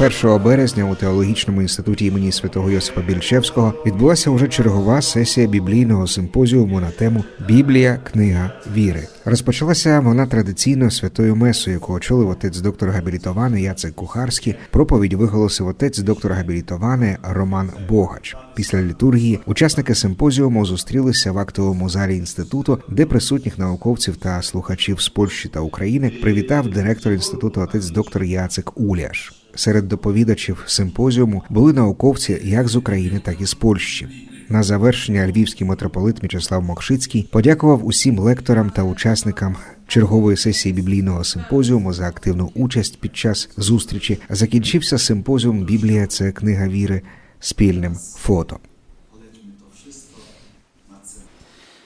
1 березня у теологічному інституті імені святого Йосипа Більчевського відбулася уже чергова сесія біблійного симпозіуму на тему Біблія, книга віри. Розпочалася вона традиційно святою месою, яку очолив отець доктор габілітований Яцек Кухарський. Проповідь виголосив отець доктор габілітований Роман Богач. Після літургії учасники симпозіуму зустрілися в актовому залі інституту, де присутніх науковців та слухачів з Польщі та України привітав директор інституту отець доктор Яцек Уляш. Серед доповідачів симпозіуму були науковці як з України, так і з Польщі. На завершення львівський митрополит Мічеслав Мокшицький подякував усім лекторам та учасникам чергової сесії біблійного симпозіуму за активну участь під час зустрічі. Закінчився симпозіум Біблія це книга віри спільним фото.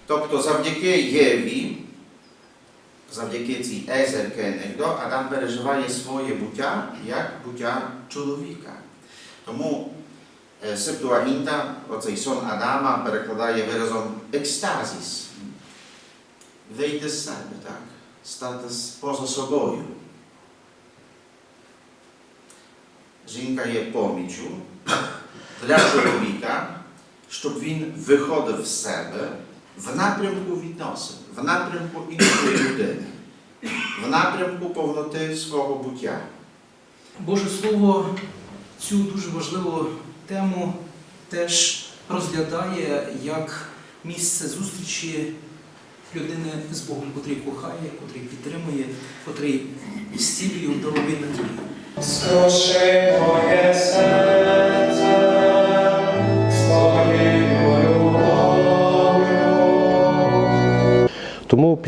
Тобто завдяки Єві, завдяки цій езерки Негдо, Адам переживає своє буття як буття чоловіка. Тому е, Септуагінта, оцей сон Адама, перекладає виразом екстазіс. Вийти з себе, так? Стати з- поза собою. Жінка є поміччю для чоловіка, щоб він виходив з себе в напрямку відносин, в напрямку іншої людини, в напрямку повноти свого буття. Боже Слово цю дуже важливу тему теж розглядає як місце зустрічі людини з Богом, котрий кохає, котрий підтримує, котрий зцілює в дорогій надії.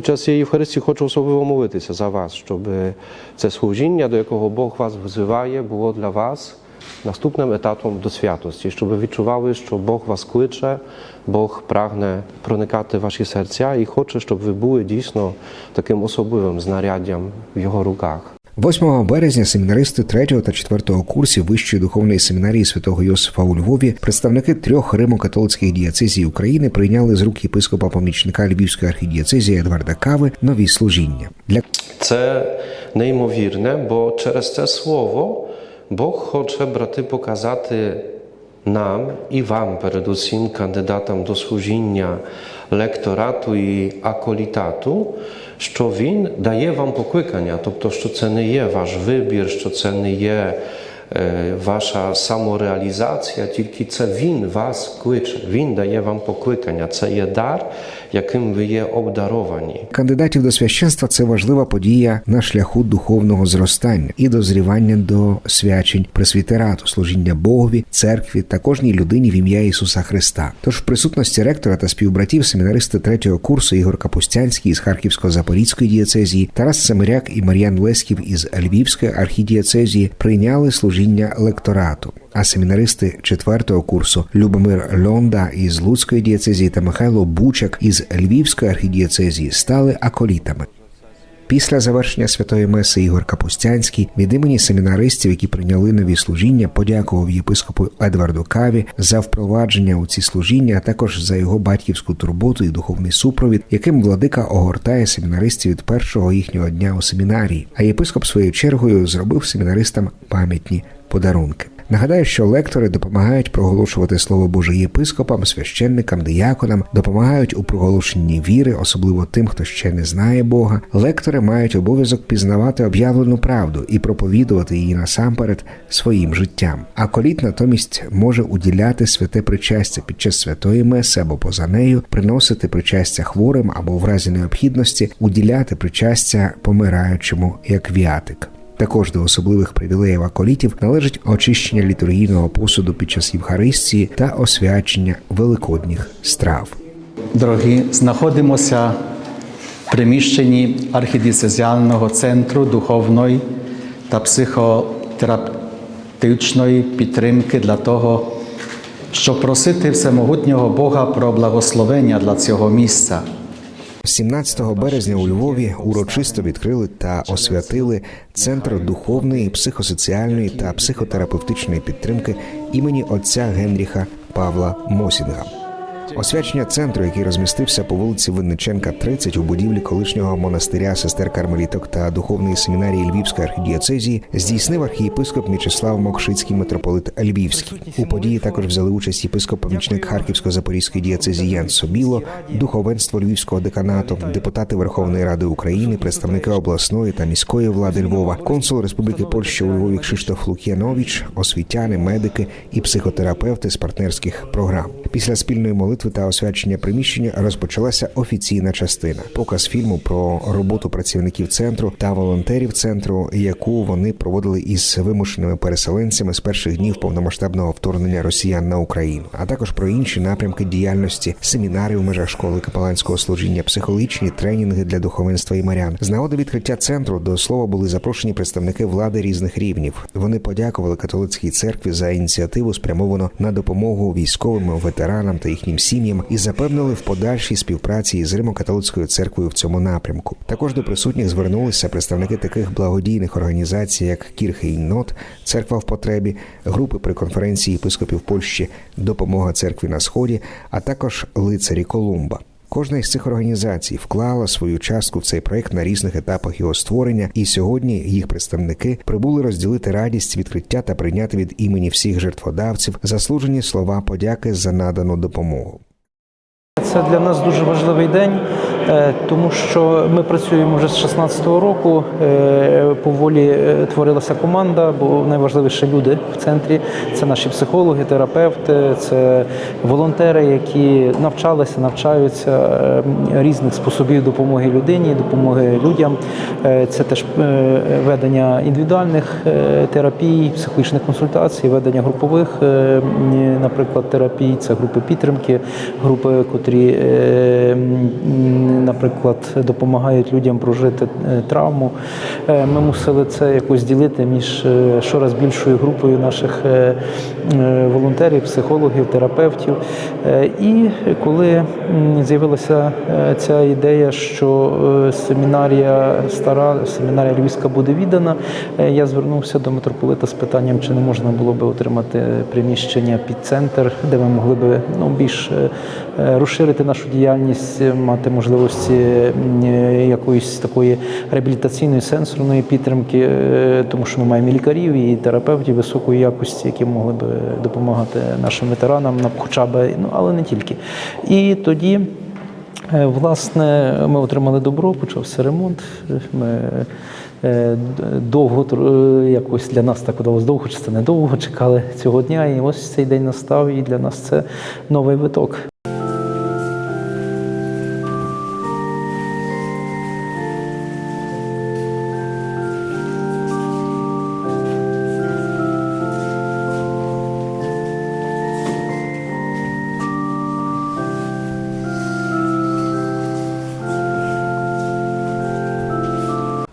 Час цієї Євхаристії хочу особливо молитися за вас, щоб це служіння, до якого Бог вас визиває, було для вас наступним етапом до святості, щоб ви відчували, що Бог вас кличе, Бог прагне проникати в ваші серця і хоче, щоб ви були дійсно таким особливим знаряддям в його руках. 8 березня семінаристи 3 та 4 курсів Вищої духовної семінарії святого Йосифа у Львові, представники трьох римо-католицьких дієцезій України прийняли з рук єпископа помічника Львівської архідієцезії Едварда Кави нові служіння. Для Це неймовірне, бо через це слово Бог хоче, брати, показати нам і вам, передусім, кандидатам до служіння лекторату і аколітату, що Він дає вам покликання, тобто, що це не є ваш вибір, що це не є е, ваша самореалізація, тільки це Він вас кличе, Він дає вам покликання. Це є дар, яким ви є обдаровані. кандидатів до священства це важлива подія на шляху духовного зростання і дозрівання до свячень пресвітерату, служіння Богові, церкві та кожній людині в ім'я Ісуса Христа. Тож в присутності ректора та співбратів семінаристи третього курсу Ігор Капустянський із Харківсько-Запорізької дієцезії, Тарас Семиряк і Мар'ян Леськів із Львівської архідієцезії прийняли служіння лекторату. А семінаристи четвертого курсу Любомир Льонда із Луцької дієцезії та Михайло Бучак із Львівської архідієцезії стали аколітами. Після завершення святої меси Ігор Капустянський від імені семінаристів, які прийняли нові служіння, подякував єпископу Едварду Каві за впровадження у ці служіння, а також за його батьківську турботу і духовний супровід, яким владика огортає семінаристів від першого їхнього дня у семінарії. А єпископ своєю чергою зробив семінаристам пам'ятні подарунки. Нагадаю, що лектори допомагають проголошувати слово Боже єпископам, священникам, дияконам, допомагають у проголошенні віри, особливо тим, хто ще не знає Бога. Лектори мають обов'язок пізнавати об'явлену правду і проповідувати її насамперед своїм життям. А коліт натомість може уділяти святе причастя під час святої меси або поза нею, приносити причастя хворим або в разі необхідності уділяти причастя помираючому як віатик. Також до особливих привілеїв аколітів належить очищення літургійного посуду під час Євхаристії та освячення великодніх страв. Дорогі, знаходимося в приміщенні архідіцезіального центру духовної та психотерапевтичної підтримки для того, щоб просити всемогутнього Бога про благословення для цього місця. 17 березня у Львові урочисто відкрили та освятили центр духовної, психосоціальної та психотерапевтичної підтримки імені отця Генріха Павла Мосінга. Освячення центру, який розмістився по вулиці Винниченка, 30 у будівлі колишнього монастиря сестер Кармеліток та духовної семінарії Львівської архідіоцезії, здійснив архієпископ Мічеслав Мокшицький митрополит Львівський. У події також взяли участь єпископ-помічник Харківсько-Запорізької дієцезії Ян Собіло, духовенство Львівського деканату, депутати Верховної Ради України, представники обласної та міської влади Львова, консул Республіки Польща у Львові Кшиштоф Лук'янович, освітяни, медики і психотерапевти з партнерських програм. Після спільної молитви та освячення приміщення розпочалася офіційна частина показ фільму про роботу працівників центру та волонтерів центру, яку вони проводили із вимушеними переселенцями з перших днів повномасштабного вторгнення росіян на Україну, а також про інші напрямки діяльності, семінари в межах школи капеланського служіння, психологічні тренінги для духовенства і марян. З нагоди відкриття центру до слова були запрошені представники влади різних рівнів. Вони подякували католицькій церкві за ініціативу, спрямовану на допомогу військовим ветеранам та їхнім сім'ям, і запевнили в подальшій співпраці з Римо-католицькою церквою в цьому напрямку. Також до присутніх звернулися представники таких благодійних організацій, як Кірхи і Нот, церква в потребі, групи при конференції єпископів Польщі Допомога церкві на сході, а також лицарі Колумба. Кожна із цих організацій вклала свою частку в цей проект на різних етапах його створення, і сьогодні їх представники прибули розділити радість відкриття та прийняти від імені всіх жертводавців заслужені слова подяки за надану допомогу. Це для нас дуже важливий день, тому що ми працюємо вже з 16-го року. е, Поволі е, творилася команда, бо найважливіше люди в центрі це наші психологи, терапевти, це волонтери, які навчалися, навчаються е, різних способів допомоги людині, допомоги людям. Е, Це теж е, ведення індивідуальних е, терапій, психологічних консультацій, ведення групових, е, наприклад, терапій, це групи підтримки, групи, котрі, е, наприклад, допомагають людям прожити е, травму. Е, Ми мусили це якось ділити між е, щораз більшою групою наших волонтерів, психологів, терапевтів. І коли з'явилася ця ідея, що семінарія стара, семінарія Львівська буде віддана, я звернувся до митрополита з питанням, чи не можна було би отримати приміщення під центр, де ми могли би ну, більш розширити нашу діяльність, мати можливості е, якоїсь такої реабілітаційної сенсорної підтримки, е, тому що ми маємо і лікарів і терапевтів високої якості, які могли б допомагати нашим ветеранам, на- хоча б, ну але не тільки. І тоді. Е, Власне, ми отримали добро, почався ремонт. Ми довго якось для нас так видалось довго, чи це недовго чекали цього дня. І ось цей день настав, і для нас це новий виток.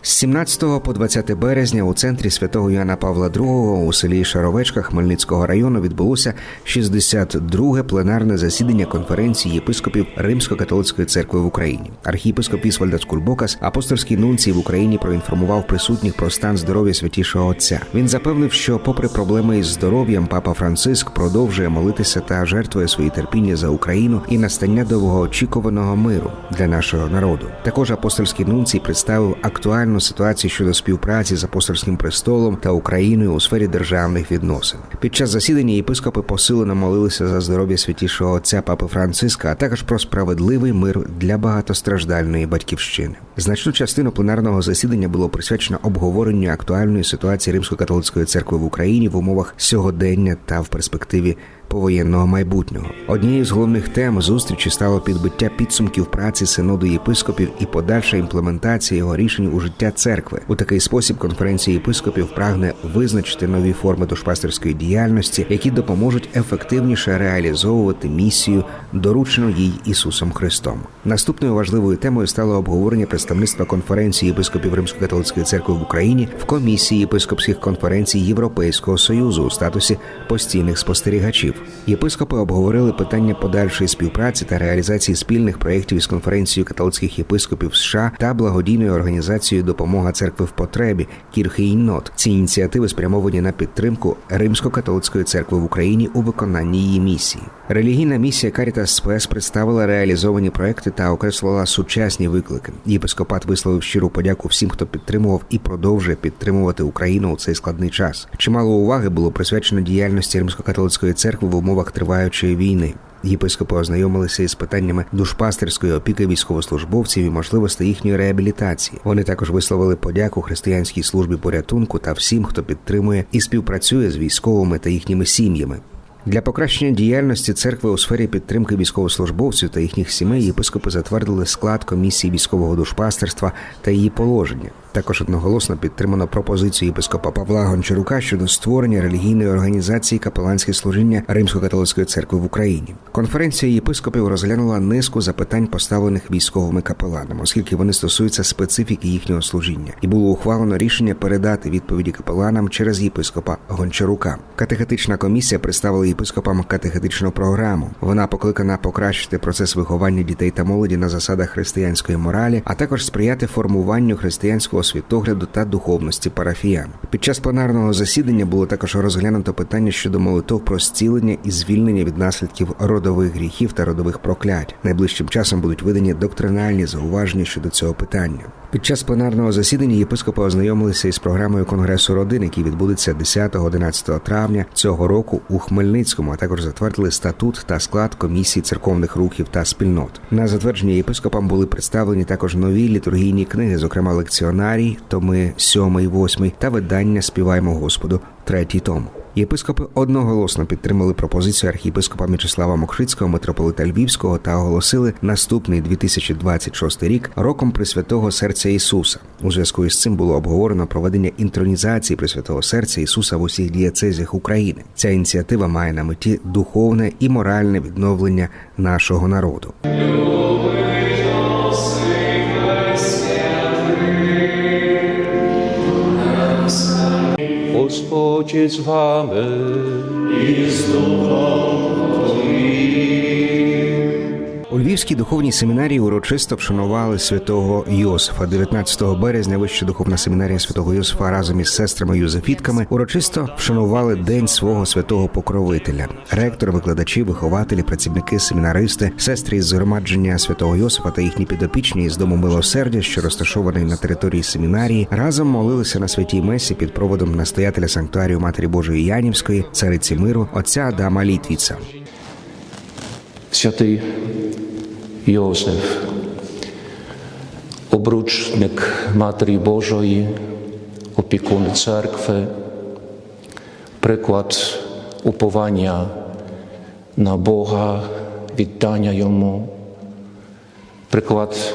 З 17 по 20 березня у центрі святого Яна Павла II у селі Шаровечка Хмельницького району відбулося 62-ге пленарне засідання конференції єпископів Римсько-католицької церкви в Україні. Архієпископ Ісвальдас Кульбокас, апостольський нунцій в Україні, проінформував присутніх про стан здоров'я святішого отця. Він запевнив, що, попри проблеми із здоров'ям, папа Франциск продовжує молитися та жертвує свої терпіння за Україну і настання довгоочікуваного миру для нашого народу. Також апостольський нунцій представив актуальну ситуацію щодо співпраці з апостольським престолом та Україною у сфері державних відносин. Під час засідання єпископи посилено молилися за здоров'я святішого отця папи Франциска, а також про справедливий мир для багатостраждальної батьківщини. Значну частину пленарного засідання було присвячено обговоренню актуальної ситуації Римсько-католицької церкви в Україні в умовах сьогодення та в перспективі повоєнного майбутнього. Однією з головних тем зустрічі стало підбиття підсумків праці синоду єпископів і подальша імплементація його рішень у життя церкви. У такий спосіб конференція єпископів прагне визначити нові форми душпастерської діяльності, які допоможуть ефективніше реалізовувати місію, доручену їй Ісусом Христом. Наступною важливою темою стало обговорення представництва конференції єпископів Римсько-католицької церкви в Україні в комісії єпископських конференцій Європейського союзу у статусі постійних спостерігачів. Єпископи обговорили питання подальшої співпраці та реалізації спільних проєктів із конференцією католицьких єпископів США та благодійною організацією Допомога церкви в потребі Кірхи. Ці ініціативи спрямовані на підтримку Римсько-католицької церкви в Україні у виконанні її місії. Релігійна місія Caritas Спес представила реалізовані проекти та окреслила сучасні виклики. Єпископат висловив щиру подяку всім, хто підтримував і продовжує підтримувати Україну у цей складний час. Чимало уваги було присвячено діяльності Римсько-католицької церкви в умовах триваючої війни. Єпископи ознайомилися із питаннями душпастерської опіки військовослужбовців і можливостей їхньої реабілітації. Вони також висловили подяку християнській службі порятунку та всім, хто підтримує і співпрацює з військовими та їхніми сім'ями. Для покращення діяльності церкви у сфері підтримки військовослужбовців та їхніх сімей єпископи затвердили склад комісії військового душпастерства та її положення. Також одноголосно підтримано пропозицію єпископа Павла Гончарука щодо створення релігійної організації капеланське служіння Римсько-католицької церкви в Україні. Конференція єпископів розглянула низку запитань, поставлених військовими капеланами, оскільки вони стосуються специфіки їхнього служіння, і було ухвалено рішення передати відповіді капеланам через єпископа Гончарука. Катехетична комісія представила єпископам катехетичну програму. Вона покликана покращити процес виховання дітей та молоді на засадах християнської моралі, а також сприяти формуванню християнського світогляду та духовності парафіян. Під час пленарного засідання було також розглянуто питання щодо молитов про зцілення і звільнення від наслідків родових гріхів та родових проклять. Найближчим часом будуть видані доктринальні зауваження щодо цього питання. Під час пленарного засідання єпископи ознайомилися із програмою Конгресу родин, який відбудеться 10-11 травня цього року у Хмельницькому, а також затвердили статут та склад комісії церковних рухів та спільнот. На затвердження єпископам були представлені також нові літургійні книги, зокрема лекціонарій, томи 7 і 8 та видання Співаємо Господу, третій том. Єпископи одноголосно підтримали пропозицію архієпископа Мічеслава Мокшицького, митрополита Львівського та оголосили наступний 2026 рік роком Пресвятого серця Ісуса. У зв'язку із цим було обговорено проведення інтронізації Пресвятого серця Ісуса в усіх дієцезіях України. Ця ініціатива має на меті духовне і моральне відновлення нашого народу. Ojciec Wamy. I z duchą У Львівській духовній семінарії урочисто вшанували святого Йосифа. 19 березня Вища духовна семінарія святого Йосифа разом із сестрами Юзефітками урочисто вшанували день свого святого покровителя. Ректор, викладачі, вихователі, працівники, семінаристи, сестри із згромадження святого Йосифа та їхні підопічні із дому милосердя, що розташований на території семінарії, разом молилися на святій месі під проводом настоятеля санктуарію Матері Божої Янівської, цариці миру, отця Адама Літвіца. Святий Йосиф, обручник Матері Божої, опікун церкви, приклад уповання на Бога, віддання Йому, приклад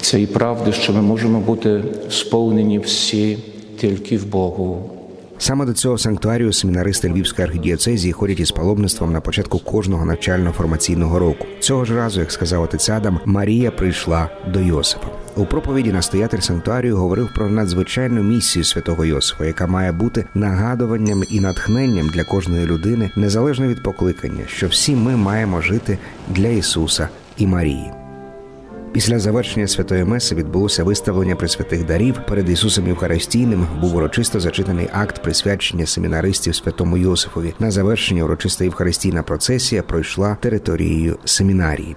цієї правди, що ми можемо бути сповнені всі тільки в Богу. Саме до цього санктуарію семінаристи Львівської архідіоцезії ходять із паломництвом на початку кожного навчально-формаційного року. Цього ж разу, як сказав отець Адам, Марія прийшла до Йосипа. У проповіді настоятель санктуарію говорив про надзвичайну місію святого Йосифа, яка має бути нагадуванням і натхненням для кожної людини, незалежно від покликання, що всі ми маємо жити для Ісуса і Марії. Після завершення святої меси відбулося виставлення присвятих дарів перед Ісусом Євхаристійним. Був урочисто зачитаний акт присвячення семінаристів святому Йосифові. На завершення урочиста євхаристійна процесія пройшла територією семінарії.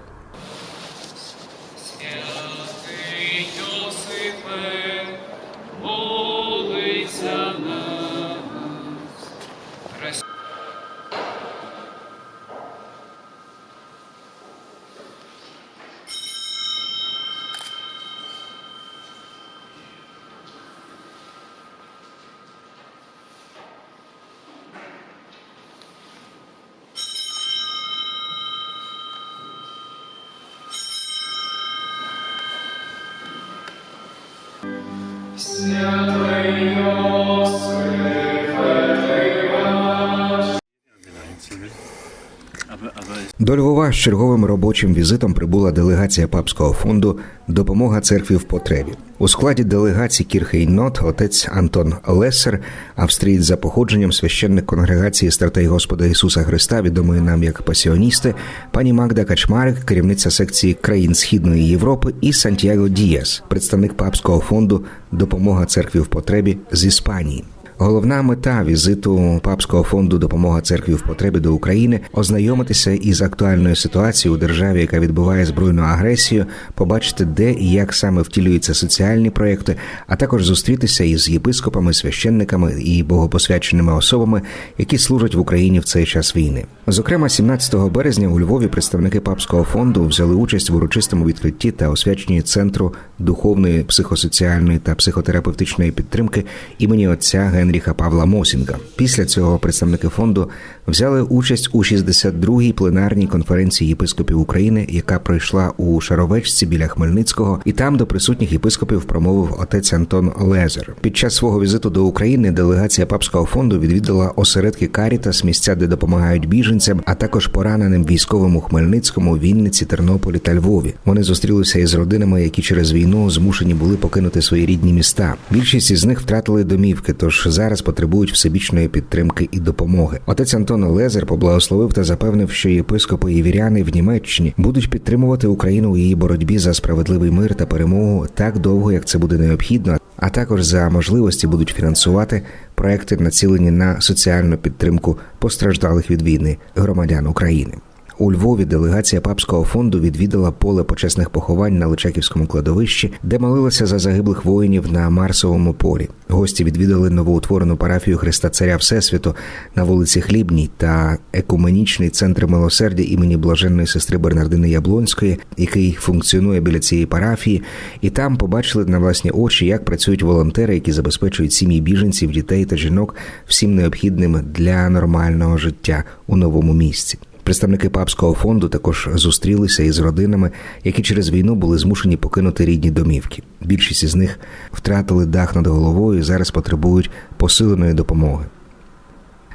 До Львова з черговим робочим візитом прибула делегація папського фонду Допомога церкві в потребі. У складі делегації Кірхейнот отець Антон Лесер, австрієць за походженням, священник конгрегації стратей Господа Ісуса Христа, відомої нам як пасіоністи, пані Магда Качмарик, керівниця секції країн Східної Європи, і Сантьяго Дієс, представник папського фонду Допомога церкві в потребі з Іспанії. Головна мета візиту папського фонду Допомога церкві в потребі до України ознайомитися із актуальною ситуацією у державі, яка відбуває збройну агресію, побачити, де і як саме втілюються соціальні проекти, а також зустрітися із єпископами, священниками і богопосвяченими особами, які служать в Україні в цей час війни. Зокрема, 17 березня у Львові представники папського фонду взяли участь в урочистому відкритті та освяченні центру духовної, психосоціальної та психотерапевтичної підтримки імені отця Генріха Павла Мосінга. Після цього представники фонду взяли участь у 62-й пленарній конференції єпископів України, яка пройшла у Шаровечці біля Хмельницького, і там до присутніх єпископів промовив отець Антон Лезер. Під час свого візиту до України делегація папського фонду відвідала осередки Карітас, місця, де допомагають біженцям, а також пораненим військовим у Хмельницькому, Вінниці, Тернополі та Львові. Вони зустрілися із родинами, які через війну змушені були покинути свої рідні міста. Більшість із них втратили домівки, тож зараз потребують всебічної підтримки і допомоги. Отець Антон Лезер поблагословив та запевнив, що єпископи і віряни в Німеччині будуть підтримувати Україну у її боротьбі за справедливий мир та перемогу так довго, як це буде необхідно, а також за можливості будуть фінансувати проекти, націлені на соціальну підтримку постраждалих від війни громадян України. У Львові делегація папського фонду відвідала поле почесних поховань на Личаківському кладовищі, де молилася за загиблих воїнів на Марсовому полі. Гості відвідали новоутворену парафію Христа Царя Всесвіту на вулиці Хлібній та екуменічний центр милосердя імені блаженної сестри Бернардини Яблонської, який функціонує біля цієї парафії, і там побачили на власні очі, як працюють волонтери, які забезпечують сім'ї біженців, дітей та жінок всім необхідним для нормального життя у новому місці. Представники папського фонду також зустрілися із родинами, які через війну були змушені покинути рідні домівки. Більшість із них втратили дах над головою і зараз потребують посиленої допомоги.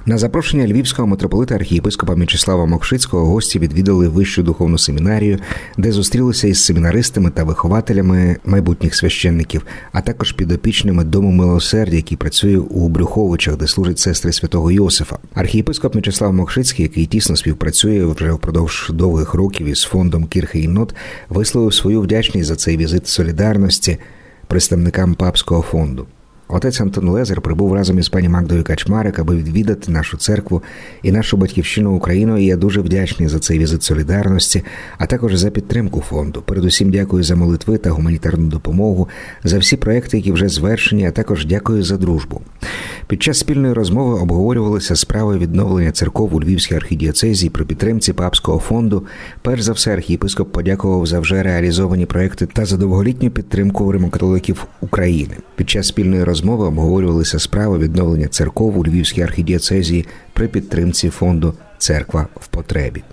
На запрошення львівського митрополита архієпископа М'ячеслава Мокшицького гості відвідали вищу духовну семінарію, де зустрілися із семінаристами та вихователями майбутніх священників, а також підопічними дому милосердя, який працює у Брюховичах, де служать сестри святого Йосифа. Архієпископ М'ячеслав Мокшицький, який тісно співпрацює вже впродовж довгих років із фондом Кірхи і Нот, висловив свою вдячність за цей візит солідарності представникам папського фонду. Отець Антон Лезер прибув разом із пані Магдою Качмарик, аби відвідати нашу церкву і нашу батьківщину Україну. І я дуже вдячний за цей візит солідарності, а також за підтримку фонду. Передусім дякую за молитви та гуманітарну допомогу, за всі проекти, які вже звершені, а також дякую за дружбу. Під час спільної розмови обговорювалися справи відновлення церков у Львівській архідіоцезії при підтримці папського фонду. Перш за все, архієпископ подякував за вже реалізовані проекти та за довголітню підтримку римокатоликів України. Під час спільної розмови обговорювалися справи відновлення церков у Львівській архідіоцезії при підтримці фонду Церква в потребі.